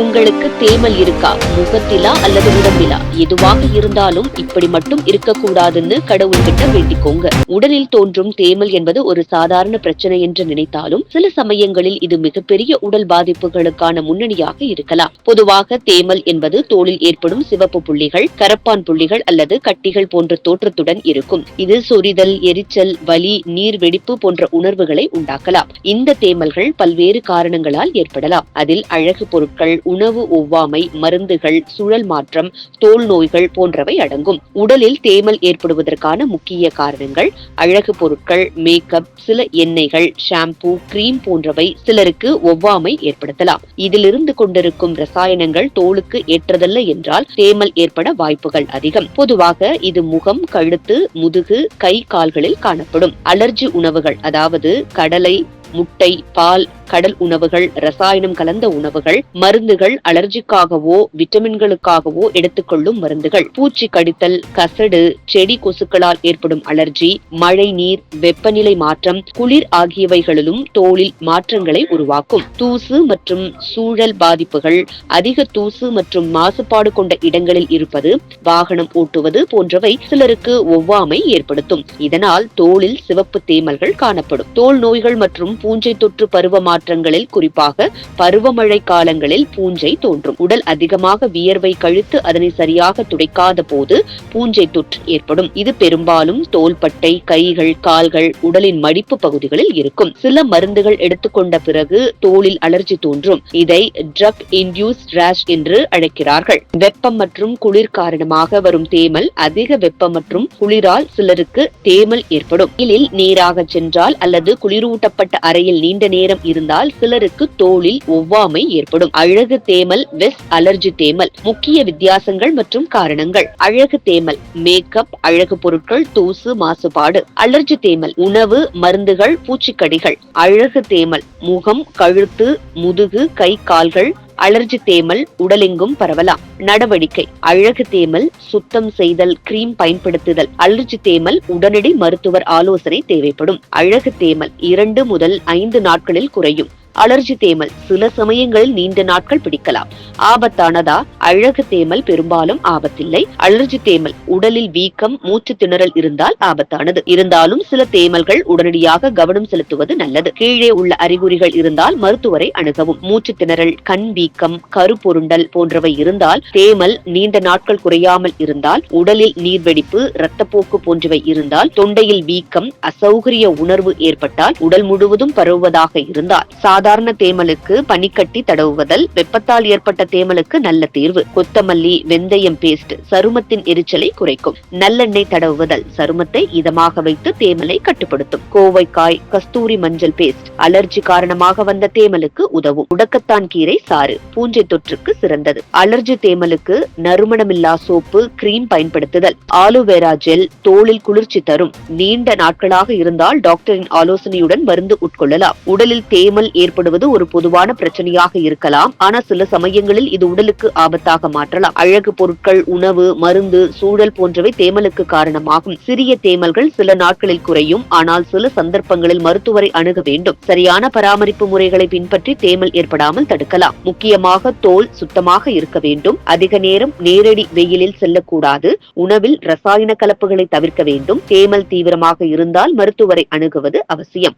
உங்களுக்கு தேமல் இருக்கா? முகத்திலா அல்லது உடம்பிலா? எதுவாக இருந்தாலும் இப்படி மட்டும் இருக்கக்கூடாதுன்னு கடவுள்கிட்ட வேண்டிக்கோங்க. உடலில் தோன்றும் தேமல் என்பது ஒரு சாதாரண பிரச்சனை என்று நினைத்தாலும் சில சமயங்களில் இது மிகப்பெரிய உடல் பாதிப்புகளுக்கான முன்னணியாக இருக்கலாம். பொதுவாக தேமல் என்பது தோளில் ஏற்படும் சிவப்பு புள்ளிகள் கரப்பான் புள்ளிகள் அல்லது கட்டிகள் போன்ற தோற்றத்துடன் இருக்கும். இது சொரிதல் எரிச்சல் வலி நீர் வெடிப்பு போன்ற உணர்வுகளை உண்டாக்கலாம். இந்த தேமல்கள் பல்வேறு காரணங்களால் ஏற்படலாம். அதில் அழகு பொருட்கள் உணவு ஒவ்வாமை மருந்துகள் சுழல் மாற்றம் தோல் நோய்கள் போன்றவை அடங்கும். உடலில் தேமல் ஏற்படுவதற்கான முக்கிய காரணங்கள் அழகு பொருட்கள் மேக்கப் சில எண்ணெய்கள் ஷாம்பு கிரீம் போன்றவை சிலருக்கு ஒவ்வாமை ஏற்படுத்தலாம். இதிலிருந்து கொண்டிருக்கும் ரசாயனங்கள் தோலுக்கு ஏற்றதல்ல என்றால் தேமல் ஏற்பட வாய்ப்புகள் அதிகம். பொதுவாக இது முகம் கழுத்து முதுகு கை கால்களில் காணப்படும். அலர்ஜி உணவுகள் அதாவது கடலை முட்டை பால் கடல் உணவுகள் ரசாயனம் கலந்த உணவுகள் மருந்துகள் அலர்ஜிக்காகவோ விட்டமின்களுக்காகவோ எடுத்துக்கொள்ளும் மருந்துகள். பூச்சி கடித்தல் கசடு செடி கொசுக்களால் ஏற்படும் அலர்ஜி மழை நீர் வெப்பநிலை மாற்றம் குளிர் ஆகியவைகளிலும் தோளில் மாற்றங்களை உருவாக்கும். தூசு மற்றும் சூழல் பாதிப்புகள் அதிக தூசு மற்றும் மாசுபாடு கொண்ட இடங்களில் இருப்பது வாகனம் ஓட்டுவது போன்றவை சிலருக்கு ஒவ்வாமை ஏற்படுத்தும். இதனால் தோளில் சிவப்பு தேமல்கள் காணப்படும். தோல் நோய்கள் மற்றும் பூஞ்சை தொற்று பருவ மாற்றங்களில் குறிப்பாக பருவமழை காலங்களில் பூஞ்சை தோன்றும். உடல் அதிகமாக வியர்வை கழித்து அதனை சரியாக துடைக்காத போது பூஞ்சை தொற்று ஏற்படும். இது பெரும்பாலும் தோள்பட்டை கைகள் கால்கள் உடலின் மடிப்பு பகுதிகளில் இருக்கும். சில மருந்துகள் எடுத்துக்கொண்ட பிறகு தோளில் அலர்ஜி தோன்றும். இதை ட்ரக் இன்டியூஸ் ரேஷ் என்று அழைக்கிறார்கள். வெப்பம் மற்றும் குளிர் காரணமாக வரும் தேமல் அதிக வெப்பம் மற்றும் குளிரால் சிலருக்கு தேமல் ஏற்படும். இதில் நீராக சென்றால் அல்லது குளிரூட்டப்பட்ட அறையில் நீண்ட நேரம் இருந்தால் சிலருக்கு தோளில் ஒவ்வாமை ஏற்படும். அழகு தேமல் வெஸ் அலர்ஜி தேமல் முக்கிய வித்தியாசங்கள் மற்றும் காரணங்கள். அழகு தேமல் மேக்கப் அழகு பொருட்கள் தூசு மாசுபாடு. அலர்ஜி தேமல் உணவு மருந்துகள் பூச்சிக்கடிகள். அழகு தேமல் முகம் கழுத்து முதுகு கை கால்கள் அலர்ஜி தேமல் உடலெங்கும் பரவலாம். நடவடிக்கை. அழகு தேமல் சுத்தம் செய்தல் கிரீம் பயன்படுத்துதல். அலர்ஜி தேமல் உடனடி மருத்துவர் ஆலோசனை தேவைப்படும். அழகு தேமல் இரண்டு முதல் ஐந்து நாட்களில் குறையும். அலர்ஜி தேமல். சில சமயங்களில் நீண்ட நாட்கள் பிடிக்கலாம். ஆபத்தானதா? அழகு தேமல் பெரும்பாலும் ஆபத்தில்லை. அலர்ஜி தேமல். உடலில் வீக்கம் மூச்சு திணறல் இருந்தால் ஆபத்தானது. இருந்தாலும் சில தேமல்கள் உடனடியாக கவனம் செலுத்துவது நல்லது. கீழே உள்ள அறிகுறிகள் இருந்தால் மருத்துவரை அணுகவும். மூச்சு திணறல் கண் வீக்கம் கருப்பொருண்டல் போன்றவை இருந்தால் தேமல் நீண்ட நாட்கள் குறையாமல் இருந்தால் உடலில் நீர்வெடிப்பு இரத்தப்போக்கு போன்றவை இருந்தால் தொண்டையில் வீக்கம் அசௌகரிய உணர்வு ஏற்பட்டால் உடல் முழுவதும் பரவுவதாக இருந்தால். சாதாரண சாதாரண தேமலுக்கு பனிக்கட்டி தடவுவதல் வெப்பத்தால் ஏற்பட்ட தேமலுக்கு நல்ல தீர்வு. கொத்தமல்லி வெந்தயம் பேஸ்ட் சருமத்தின் எரிச்சலை குறைக்கும். நல்லெண்ணெய் தடவுவதல் சருமத்தை இதமாக வைத்து தேமலை கட்டுப்படுத்தும். கோவைக்காய் கஸ்தூரி மஞ்சள் பேஸ்ட் அலர்ஜி காரணமாக வந்த தேமலுக்கு உதவும். உடக்கத்தான் கீரை சாறு பூஞ்சை தொற்றுக்கு சிறந்தது. அலர்ஜி தேமலுக்கு நறுமணமில்லா சோப்பு கிரீம் பயன்படுத்துதல். ஆலோவேரா ஜெல் தோளில் குளிர்ச்சி தரும். நீண்ட நாட்களாக இருந்தால் டாக்டரின் ஆலோசனையுடன் மருந்து உட்கொள்ளலாம். உடலில் தேமல் ஏற்படும் காணப்படுவது ஒரு பொதுவான பிரச்சனையாக இருக்கலாம். ஆனால் சில சமயங்களில் இது உடலுக்கு ஆபத்தாக மாற்றலாம். அழகு பொருட்கள் உணவு மருந்து சூழல் போன்றவை தேமலுக்கு காரணமாகும். சிறிய தேமல்கள் சில நாட்களில் குறையும். ஆனால் சில சந்தர்ப்பங்களில் மருத்துவரை அணுக வேண்டும். சரியான பராமரிப்பு முறைகளை பின்பற்றி தேமல் ஏற்படாமல் தடுக்கலாம். முக்கியமாக தோல் சுத்தமாக இருக்க வேண்டும். அதிக நேரம் நேரடி வெயிலில் செல்லக்கூடாது. உணவில் ரசாயன கலப்புகளை தவிர்க்க வேண்டும். தேமல் தீவிரமாக இருந்தால் மருத்துவரை அணுகுவது அவசியம்.